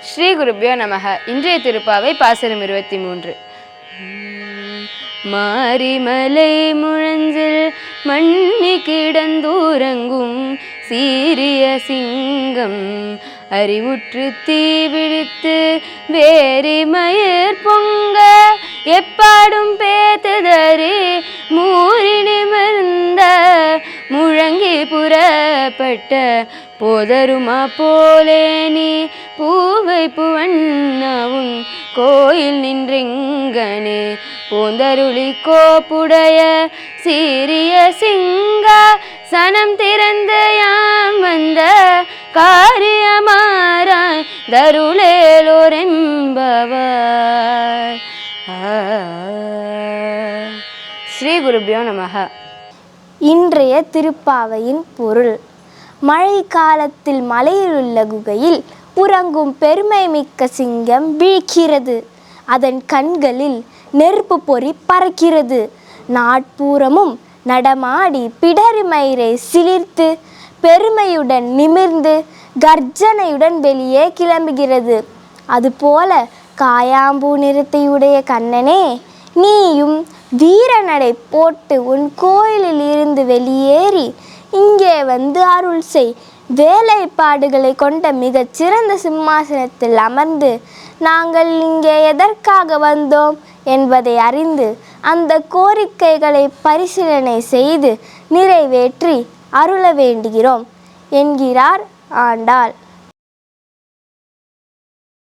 ஸ்ரீ குருபியோ நமக. இன்றைய திருப்பாவை பாசனம் இருபத்தி மூன்று. மாரிமலை முழஞ்சில் மண்ணி கிடந்தூரங்கும் சீரிய சிங்கம். அறிவுற்று தீவிழித்து வேரி மயிர் பொங்க. எப்பாடும் பேத்துதறி மூறி நிமிர்ந்த முழங்கி புறப்பட்ட போதருமா போலே நீ? பூவை புவண்ணவும் கோயில் நின்றெங்கனே. பூந்தருளி கோப்புடைய சீரிய சிங்கா சனம் திறந்த யாம் வந்த காரியமாராய் தருளேலோரென்பவாய் ஆ. ஸ்ரீ குருபியோ நமக இன்றைய திருப்பாவையின் பொருள். மழை காலத்தில் மலையில் உள்ள குகையில் உறங்கும் பெருமை மிக்க சிங்கம் விழிக்கிறது அதன் கண்களில் நெருப்பு பொறி பறக்கிறது. நாட்பூரமும் நடமாடி பிடருமயிரை சிலிர்த்து பெருமையுடன் நிமிர்ந்து கர்ஜனையுடன் வெளியே கிளம்புகிறது. அதுபோல காயாம்பூ நிறத்தையுடைய கண்ணனே நீயும் வீரநடை போட்டு உன் கோயிலில் இருந்து வெளியேறி இங்கே வந்து அருள் செய். வேலைப்பாடுகளை கொண்ட மிகச் சிறந்த சிம்மாசனத்தில் அமர்ந்து நாங்கள் இங்கே எதற்காக வந்தோம் என்பதை அறிந்து அந்த கோரிக்கைகளை பரிசீலனை செய்து நிறைவேற்றி அருள வேண்டுகிறோம் என்கிறார் ஆண்டாள்.